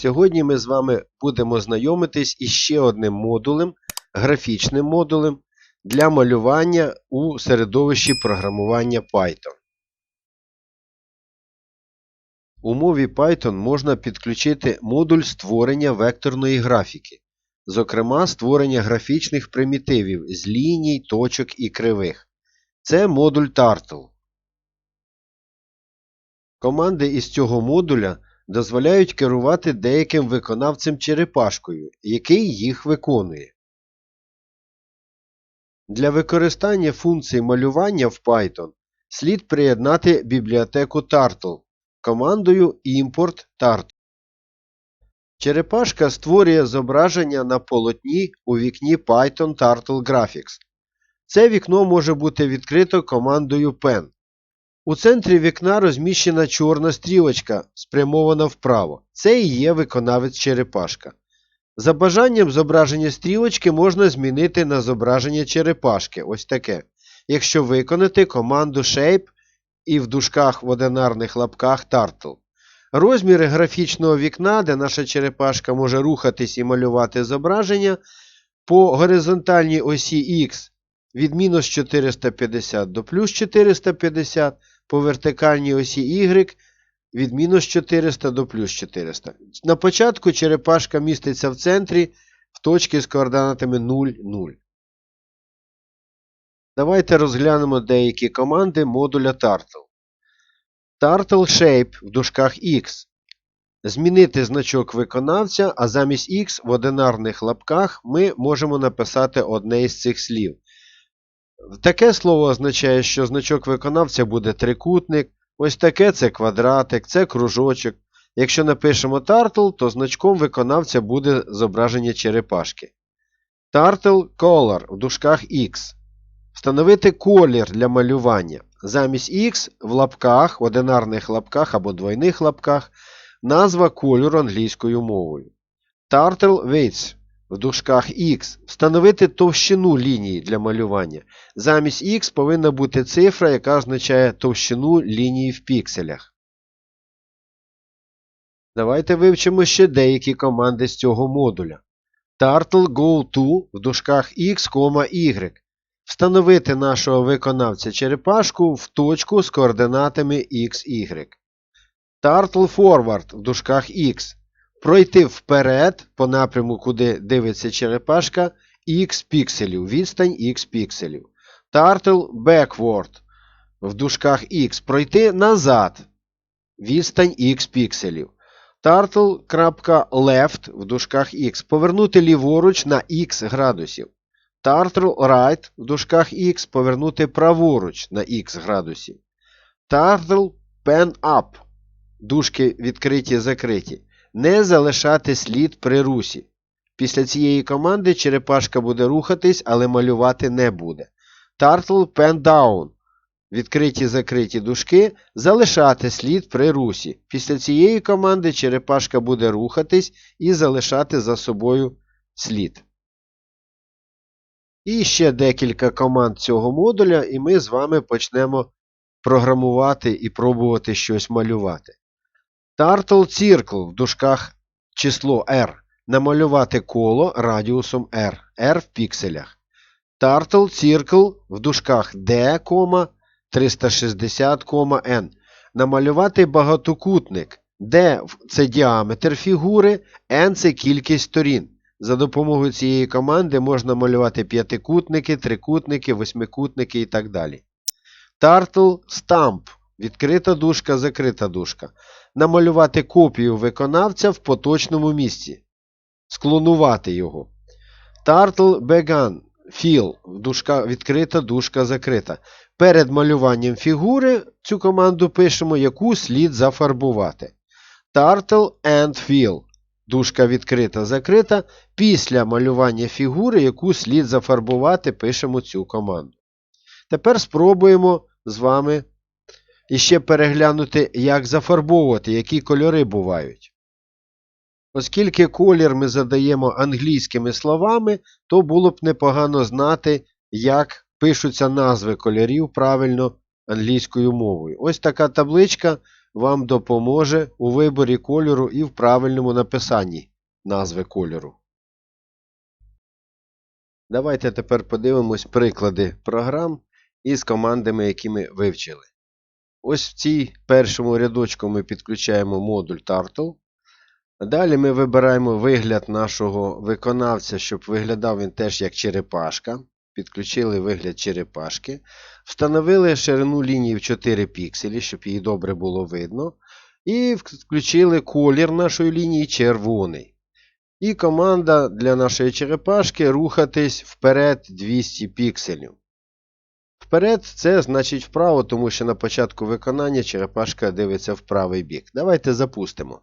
Сьогодні ми з вами будемо знайомитись із ще одним модулем, графічним модулем для малювання у середовищі програмування Python. У мові Python можна підключити модуль створення векторної графіки, зокрема створення графічних примітивів з ліній, точок і кривих. Це модуль Turtle. Команди із цього модуля дозволяють керувати деяким виконавцем черепашкою, який їх виконує. Для використання функцій малювання в Python слід приєднати бібліотеку Turtle командою import Turtle. Черепашка створює зображення на полотні у вікні Python Turtle Graphics. Це вікно може бути відкрито командою pen. У центрі вікна розміщена чорна стрілочка, спрямована вправо. Це і є виконавець черепашка. За бажанням зображення стрілочки можна змінити на зображення черепашки. Ось таке. Якщо виконати команду Shape і в дужках в одинарних лапках Turtle. Розміри графічного вікна, де наша черепашка може рухатись і малювати зображення, по горизонтальній осі X від мінус 450 до плюс 450, по вертикальній осі Y від мінус 400 до плюс 400. На початку черепашка міститься в центрі в точці з координатами 0, 0. Давайте розглянемо деякі команди модуля Turtle. Turtle Shape в дужках X. Змінити значок виконавця, а замість X в одинарних лапках ми можемо написати одне із цих слів. Таке слово означає, що значок виконавця буде трикутник. Ось таке це квадратик, це кружочок. Якщо напишемо Turtle, то значком виконавця буде зображення черепашки. Turtle Color в дужках X. Встановити колір для малювання. Замість X в лапках, в одинарних лапках або двойних лапках назва кольору англійською мовою. Turtle Width в дужках X. Встановити товщину лінії для малювання. Замість X повинна бути цифра, яка означає товщину лінії в пікселях. Давайте вивчимо ще деякі команди з цього модуля. Turtle GoTo в дужках X, Y. Встановити нашого виконавця черепашку в точку з координатами X, Y. Turtle Forward в дужках X. Пройти вперед по напряму, куди дивиться черепашка, X пікселів, відстань X пікселів. Turtle Backward в дужках X. Пройти назад, відстань X пікселів. Turtle.left в дужках X. Повернути ліворуч на X градусів. Turtle right в дужках X. Повернути праворуч на X градусів. Turtle pen up. Дужки відкриті закриті. Не залишати слід при русі. Після цієї команди черепашка буде рухатись, але малювати не буде. Pen down. Відкриті закриті дужки. Залишати слід при русі. Після цієї команди черепашка буде рухатись і залишати за собою слід. І ще декілька команд цього модуля, і ми з вами почнемо програмувати і пробувати щось малювати. Turtle Circle в дужках число R. Намалювати коло радіусом R. R в пікселях. Turtle Circle в дужках D, 360, N. Намалювати багатокутник. D це діаметр фігури, N це кількість сторін. За допомогою цієї команди можна малювати п'ятикутники, трикутники, восьмикутники і так далі. Turtle Stamp. Відкрита дужка, закрита дужка. Намалювати копію виконавця в поточному місці. Склонувати його. Turtle Began. Fill. Дужка, відкрита дужка закрита. Перед малюванням фігури цю команду пишемо, яку слід зафарбувати. Turtle and Fill. Дужка відкрита закрита. Після малювання фігури, яку слід зафарбувати, пишемо цю команду. Тепер спробуємо з вами іще переглянути, як зафарбовувати, які кольори бувають. Оскільки колір ми задаємо англійськими словами, то було б непогано знати, як пишуться назви кольорів правильно англійською мовою. Ось така табличка вам допоможе у виборі кольору і в правильному написанні назви кольору. Давайте тепер подивимось приклади програм із командами, які ми вивчили. Ось в цій першому рядочку ми підключаємо модуль Turtle. Далі ми вибираємо вигляд нашого виконавця, щоб виглядав він теж як черепашка. Підключили вигляд черепашки. Встановили ширину лінії в 4 пікселі, щоб її добре було видно. І включили колір нашої лінії червоний. І команда для нашої черепашки рухатись вперед 200 пікселів. Вперед це значить вправо, тому що на початку виконання черепашка дивиться в правий бік. Давайте запустимо.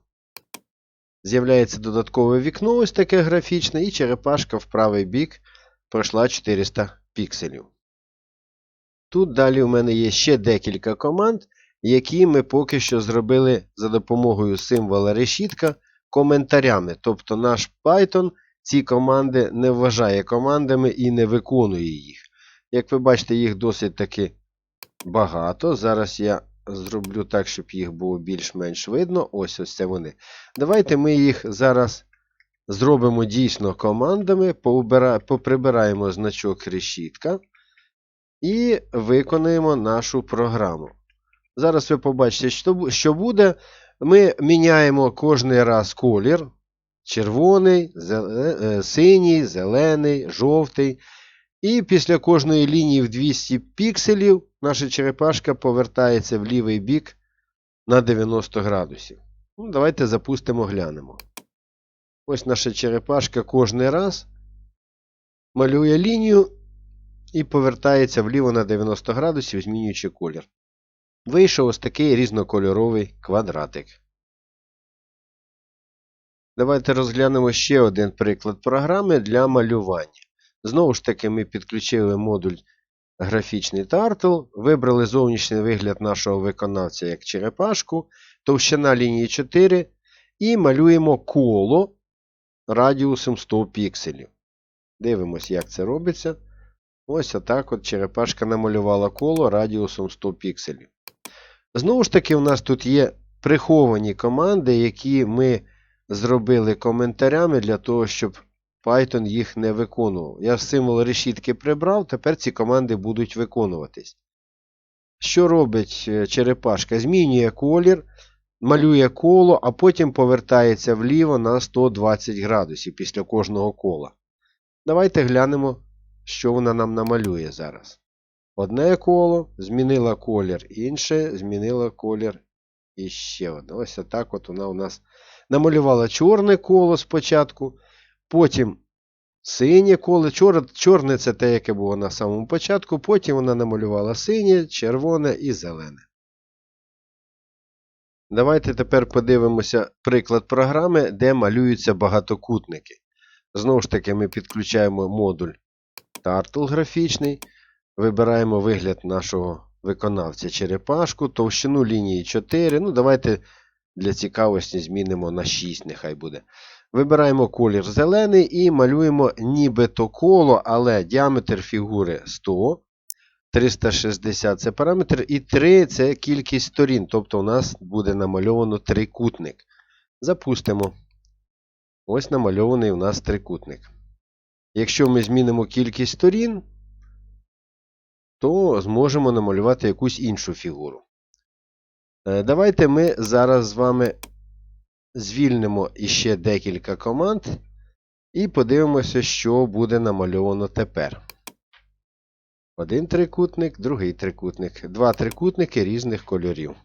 З'являється додаткове вікно, ось таке графічне, і черепашка в правий бік пройшла 400 пікселів. Тут далі у мене є ще декілька команд, які ми поки що зробили за допомогою символа решітка коментарями. Тобто наш Python ці команди не вважає командами і не виконує їх. Як ви бачите, їх досить таки багато. Зараз я зроблю так, щоб їх було більш-менш видно. Ось ось це вони. Давайте ми їх зараз зробимо дійсно командами, поприбираємо значок решітка і виконуємо нашу програму. Зараз ви побачите, що буде. Ми міняємо кожний раз колір. Червоний, синій, зелений, жовтий. І після кожної лінії в 200 пікселів наша черепашка повертається в лівий бік на 90 градусів. Ну, Давайте запустимо, глянемо. Ось наша черепашка кожен раз малює лінію і повертається вліво на 90 градусів, змінюючи колір. Вийшов ось такий різнокольоровий квадратик. Давайте розглянемо ще один приклад програми для малювання. Знову ж таки, ми підключили модуль графічний Turtle, вибрали зовнішній вигляд нашого виконавця як черепашку, товщина лінії 4 і малюємо коло радіусом 100 пікселів. Дивимося, як це робиться. Ось отак от черепашка намалювала коло радіусом 100 пікселів. Знову ж таки, у нас тут є приховані команди, які ми зробили коментарями для того, щоб Python їх не виконував. Я символ решітки прибрав, тепер ці команди будуть виконуватись. Що робить е, черепашка? Змінює колір, малює коло, а потім повертається вліво на 120 градусів після кожного кола. Давайте глянемо, що вона нам намалює зараз. Одне коло, змінила колір інше, змінила колір і ще одне. Ось так от вона у нас намалювала чорне коло спочатку. Потім синє коло. Чор, чорне це те, яке було на самому початку. Потім вона намалювала синє, червоне і зелене. Давайте тепер подивимося приклад програми, де малюються багатокутники. Знову ж таки, ми підключаємо модуль Turtle графічний. Вибираємо вигляд нашого виконавця черепашку, товщину лінії 4. Ну, давайте для цікавості змінимо на 6, нехай буде. Вибираємо колір зелений і малюємо нібито коло, але діаметр фігури 100. 360 це параметр, і 3 це кількість сторін. Тобто у нас буде намальовано трикутник. Запустимо. Ось намальований у нас трикутник. Якщо ми змінимо кількість сторін, то зможемо намалювати якусь іншу фігуру. Е, давайте ми зараз з вами звільнимо іще декілька команд і подивимося, що буде намальовано тепер. Один трикутник, другий трикутник. Два трикутники різних кольорів.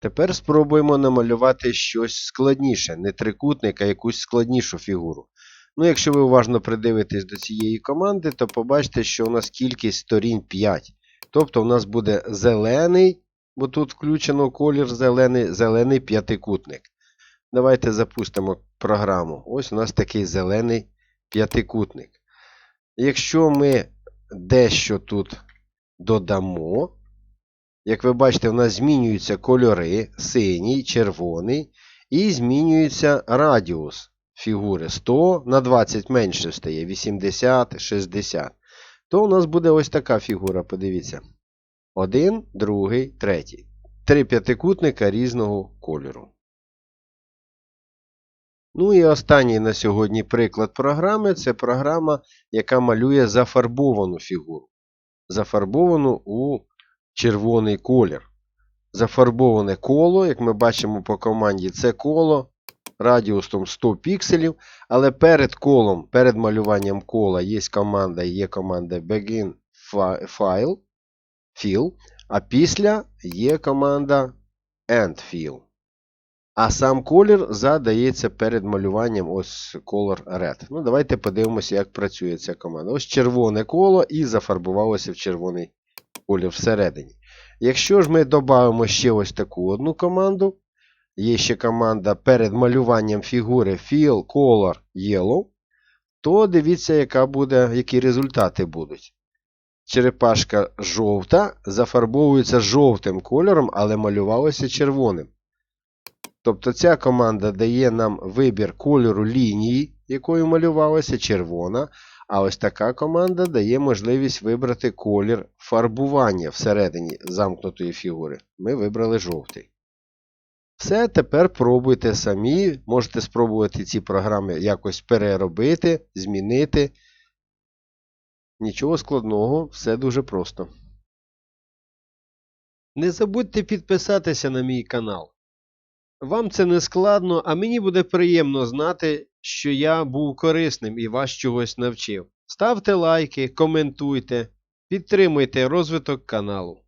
Тепер спробуємо намалювати щось складніше. Не трикутник, а якусь складнішу фігуру. Ну, Якщо ви уважно придивитесь до цієї команди, то побачите, що у нас кількість сторін 5. Тобто у нас буде зелений бо тут включено колір зелений, зелений п'ятикутник. Давайте запустимо програму. Ось у нас такий зелений п'ятикутник. Якщо ми дещо тут додамо, як ви бачите, у нас змінюються кольори синій, червоний, і змінюється радіус фігури 100 на 20 менше стає, 80, 60. То у нас буде ось така фігура, подивіться. Один, другий, третій. три п'ятикутника різного кольору. Ну і останній на сьогодні приклад програми це програма, яка малює зафарбовану фігуру. Зафарбовану у червоний колір. Зафарбоване коло, як ми бачимо по команді, це коло радіусом 100 пікселів. Але перед колом, перед малюванням кола є команда, є команда begin file, fill, а після є команда end fill. А сам колір задається перед малюванням ось color red. Ну, давайте подивимося, як працює ця команда. Ось червоне коло і зафарбувалося в червоний колір всередині. Якщо ж ми додамо ще ось таку одну команду, є ще команда перед малюванням фігури Fill Color Yellow, то дивіться, яка буде, які результати будуть. Черепашка жовта зафарбовується жовтим кольором, але малювалася червоним. Тобто ця команда дає нам вибір кольору лінії, якою малювалася червона. А ось така команда дає можливість вибрати колір фарбування всередині замкнутої фігури. Ми вибрали жовтий. Все, тепер пробуйте самі. Можете спробувати ці програми якось переробити, змінити. Нічого складного, все дуже просто. Не забудьте підписатися на мій канал. Вам це не складно, а мені буде приємно знати, що я був корисним і вас чогось навчив. Ставте лайки, коментуйте, підтримуйте розвиток каналу.